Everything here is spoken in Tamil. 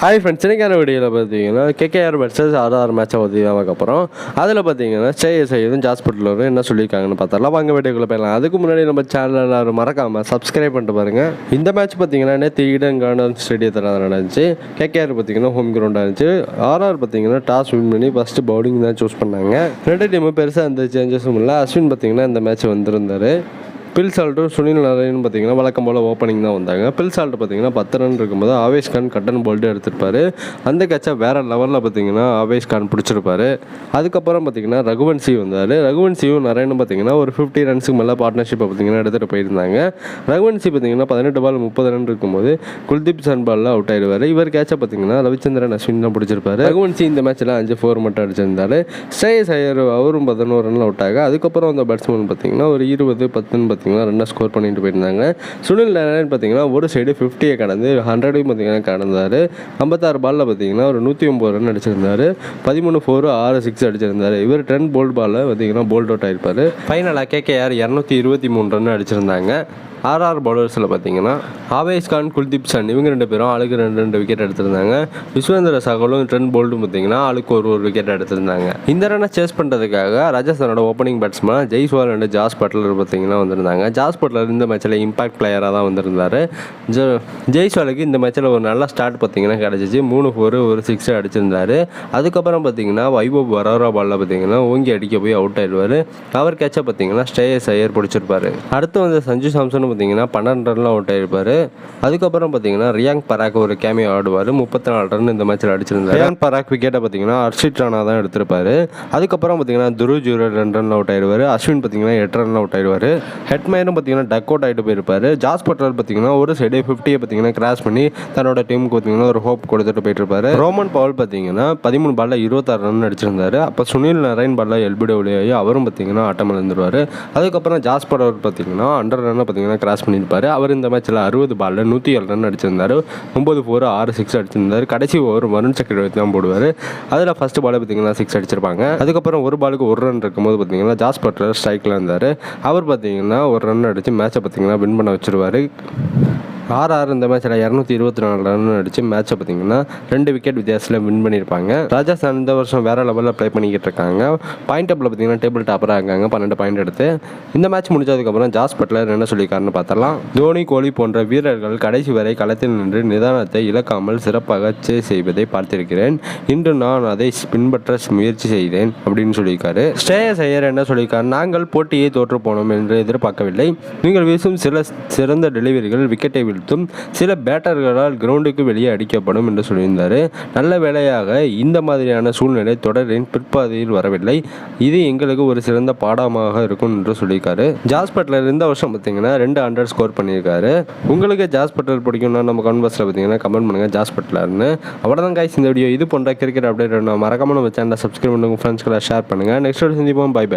ஹாய் ஃப்ரெண்ட்ஸ் இன்றைக்கான வீடியோவில் பார்த்தீங்கன்னா கேகேஆர் வர்சஸ் ஆர்ஆர் மேட்சை பற்றி தான் அதில் பார்த்தீங்கன்னா ஸ்டேஎஸ் ஐயதும் ஜாஸ்பிட்டலும் என்ன சொல்லியிருக்காங்கன்னு பார்த்தாலாம் வாங்க வீடியோக்குள்ளே போயிடலாம். அதுக்கு முன்னாடி நம்ம சேனல் எல்லாரும் மறக்காமல் சப்ஸ்கிரைப் பண்ணிட்டு பாருங்கள் இந்த மேட்ச் பார்த்தீங்கன்னா நேற்று ஈடன் கார்டன் ஸ்டேடியத்தில் நடந்துச்சு. கேகேஆர் பார்த்தீங்கன்னா ஹோம் கிரவுண்டாக இருந்துச்சு. ஆர்ஆர் பார்த்தீங்கன்னா டாஸ் வின் பண்ணி ஃபஸ்ட்டு பவுலிங் தான் சூஸ் பண்ணாங்க. ரெண்டு டீமும் பெருசாக எந்த சேஞ்சஸும் இல்லை. அஸ்வின் பார்த்தீங்கன்னா இந்த மேட்ச் வந்திருந்தார். பில் சால்ட்டும் சுனில் நாராயண் பார்த்தீங்கன்னா வழக்கம் போல் ஓப்பனிங் தான் வந்தாங்க. பில் சால்ட் பார்த்தீங்கன்னா பத்து ரன் இருக்கும்போது ஆவேஷ் கான் கட்டன் போல்ட்டு எடுத்திருப்பாரு. அந்த கேட்சை வேறு லெவலில் பார்த்தீங்கன்னா ஆவேஷ் கான் பிடிச்சிருப்பாரு. அதுக்கப்புறம் பார்த்தீங்கன்னா ரகுவன்சி வந்தார். ரகுவன்சியும் நாராயணும் பார்த்தீங்கன்னா ஒரு ஃபிஃப்டி ரன்ஸுக்கு மேலே பார்ட்னர்ஷிப்பை பார்த்தீங்கன்னா எடுத்துகிட்டு போயிருந்தாங்க. ரகுவன் சி பார்த்தீங்கன்னா பதினெட்டு பால் முப்பது ரன் இருக்கும்போது குல்தீப் சன்பாலில் அவுட் ஆயிடுவார். இவர் கேட்சை பார்த்தீங்கன்னா ரவிச்சந்திரன் அஸ்வின் தான் பிடிச்சிருப்பாரு. ரகுவன் சி இந்த மேட்ச்சில் அஞ்சு ஃபோர் மட்டும் அடிச்சிருந்தார். ஸ்ரேயஸ் ஐயர் அவரும் பதினோரு ரன்ல அவுட் ஆக அதுக்கப்புறம் அந்த பேட்ஸ்மேன் பார்த்தீங்கன்னா ஒரு இருபது பத்துன்னு பார்த்தீங்கன்னா ரன்னை ஸ்கோர் பண்ணிட்டு போயிருந்தாங்க. சுனில் நாராயண் பார்த்தீங்கன்னா ஒரு சைடு ஃபிஃப்டியை கடந்து ஹண்ட்ரடையும் பார்த்தீங்கன்னா கடந்தார். ஐம்பத்தாறு பாலில் பார்த்தீங்கன்னா ஒரு நூற்றி ஒம்பது ரன் அடிச்சிருந்தாரு. பதிமூணு ஃபோர் ஆறு சிக்ஸ் அடிச்சிருந்தார். இவர் டென் போல்ட் பாலில் பார்த்தீங்கன்னா போல்ட் அவுட் ஆயிருப்பார். ஃபைனலாக கேகேஆர் இரநூத்தி இருபத்தி மூணு ரன் அடிச்சிருந்தாங்க. ஆர்ஆர் பவுலர்ஸில் பார்த்தீங்கன்னா ஆவேஸ் கான் குல்தீப் சன் இவங்க ரெண்டு பேரும் ஆளுக்கு ரெண்டு ரெண்டு விக்கெட் எடுத்திருந்தாங்க. விஸ்வேந்திர சகலும் ட்ரெண்ட் போல்டும் பார்த்தீங்கன்னா ஆளுக்கு ஒரு ஒரு விக்கெட் எடுத்திருந்தாங்க. இந்த ரன்னை சேஸ் பண்ணுறதுக்காக ராஜஸ்தானோட opening batsman Jaiswal and Jos Buttler பார்த்தீங்கன்னா வந்திருந்தாங்க. ஜாஸ் பட்லர் இந்த மேட்ச்சில் இம்பாக்ட் பிளேயராக தான் வந்திருந்தாரு. ஜெய்ஸ்வாலுக்கு இந்த மேட்ச்சில் ஒரு நல்ல ஸ்டார்ட் பார்த்தீங்கன்னா கிடச்சிச்சு. மூணு ஃபோர் ஒரு சிக்ஸ் அடிச்சிருந்தாரு. அதுக்கப்புறம் பார்த்தீங்கன்னா வைபவ் வரோரா பாலில் பார்த்தீங்கன்னா ஓங்கி அடிக்க போய் அவுட் ஆயிடுவார். அவர் கேட்சை பார்த்தீங்கன்னா ஸ்டேயஸ் ஐயர் பிடிச்சிருப்பாரு. அடுத்து வந்து சஞ்சு சாம்சன் பார்த்தீங்கன்னா பன்னெண்டு ரன்ல அவுட் ஆயிருப்பாரு. அதுக்கப்புறம் பார்த்தீங்கன்னா ரியாங் பராக் ஒரு கேமியோ ஆடுவார். முப்பத்தி நாலு ரன் இந்த மேட்ச்சில் அடிச்சிருந்தாரு. ரியாங் பராக் விக்கெட்டை பார்த்தீங்கன்னா ஹர்ஷித் ராணா தான் எடுத்திருப்பாரு. அதுக்கப்புறம் பார்த்தீங்கன்னா துரு ஜூரர் ரெண்டு ரன் அவுட் ஆயிடுவார் அஸ்வின் பார்த்தீங்கன்னா எட்டு ரன் அவுட் ஆயிடுவார் ஹெட்மேரும் பார்த்தீங்கன்னா டக் அவுட் ஆகிட்டு போயிருப்பாரு. ஜாஸ் பட்லர் பார்த்தீங்கன்னா ஒரு சைடு ஃபிஃப்டியை பார்த்தீங்கன்னா கிராஸ் பண்ணி தன்னோட டீமுக்கு பார்த்தீங்கன்னா ஒரு ஹோப் கொடுத்துட்டு போயிட்டு ரோமன் பவுல் பார்த்தீங்கன்னா பதிமூணு பாலில் இருபத்தாறு ரன் அடிச்சிருந்தார். அப்போ சுனில் நரேன் பாலில் எல்பிடபிள்யூ அவரும் பார்த்தீங்கன்னா ஆட்டம் இழந்துருவார் அதுக்கப்புறம் ஜாஸ் படவர் பார்த்தீங்கன்னா அண்டர் ரன்னை பார்த்தீங்கன்னா கிராஸ் பண்ணியிருப்பாரு. அவர் இந்த மேட்ச்சில் அறுபது பாலில் நூற்றி ஏழு ரன் அடிச்சிருந்தார். ஒம்பது ஃபோர் ஆறு சிக்ஸ் அடிச்சிருந்தார். கடைசி ஓவர் வருண் சக்கரவர்த்தி தான் போடுவார். அதில் ஃபர்ஸ்ட் பால் பார்த்தீங்கன்னா சிக்ஸ் அடிச்சிருப்பாங்க. அதுக்கப்புறம் ஒரு பாலுக்கு ஒரு ரன் இருக்கும்போது பார்த்தீங்கன்னா ஜாஸ் பட்லர் ஸ்ட்ரைக்கில் இருந்தார் அவர் பார்த்தீங்கன்னா ஒரு ரன் அடித்து மேட்சை பார்த்தீங்கன்னா வின் பண்ண வச்சுருவார். ஆர்ஆர் இந்த மேட்ச்சில் இரநூத்தி இருபத்தி நாலு ரன் அடித்து மேட்ச்சை பார்த்தீங்கன்னா ரெண்டு விக்கெட் வித்தியாசத்தில் வின் பண்ணியிருப்பாங்க. ராஜஸ்தான் இந்த வருஷம் வேறு லெவலில் ப்ளே பண்ணிக்கிட்டு இருக்காங்க. பாயிண்ட் டேபிள் பார்த்தீங்கன்னா டேபிள் டாப்பராக இருக்காங்க. பன்னெண்டு பாயிண்ட் எடுத்து இந்த மேட்ச் முடிஞ்சதுக்கப்புறம் ஜாஸ் பட்லர் என்ன சொல்லியிருக்காருன்னு பார்த்தலாம் தோனி கோலி போன்ற வீரர்கள் கடைசி வரை களத்தில் நின்று நிதானத்தை இழக்காமல் சிறப்பாக சே செய்வதை பார்த்திருக்கிறேன். இன்று நான் அதை பின்பற்ற முயற்சி செய்தேன் அப்படின்னு சொல்லியிருக்காரு. ஸ்ரேயஸ் ஐயர் என்ன சொல்லியிருக்காரு? நாங்கள் போட்டியை தோற்று போனோம் என்று எதிர்பார்க்கவில்லை. நீங்கள் வீசும் சில சிறந்த டெலிவரிகள் விக்கெட்டை வீழ்த்தும் சில பேட்டர்களால் கிரவுண்டுக்கு வெளியே அடிக்கப்படும் என்று சொல்லியிருந்தார். நல்ல வேளையாக இந்த மாதிரியான சூழ்நிலை தொடரின் பிற்பாதையில் வரவில்லை. இது எங்களுக்கு ஒரு சிறந்த பாடமாக இருக்கும் என்று சொல்லியிருக்காரு. ஜாஸ் பட்லர் இந்த வருஷம் பார்த்தீங்கன்னா ரெண்டு ஹண்ட்ரட் ஸ்கோர் பண்ணியிருக்காரு. உங்களுக்கு ஜாஸ் பட்லர் பிடிக்கும்னா நம்ம கன்வர்ஸில் பார்த்தீங்கன்னா கமெண்ட் பண்ணுங்கள் ஜாஸ் பட்லர்னு. அவ்வளோதான் காய்ச்சி இந்த வீடியோ இது போன்ற கிரிக்கெட் அப்டேட் மறக்காமல் நம்ம சேனலை சப்ஸ்கிரைப் பண்ணுங்கள் ஃப்ரெண்ட்ஸ்களை ஷேர் பண்ணுங்கள் நெக்ஸ்ட் சந்திப்போம். Bye bye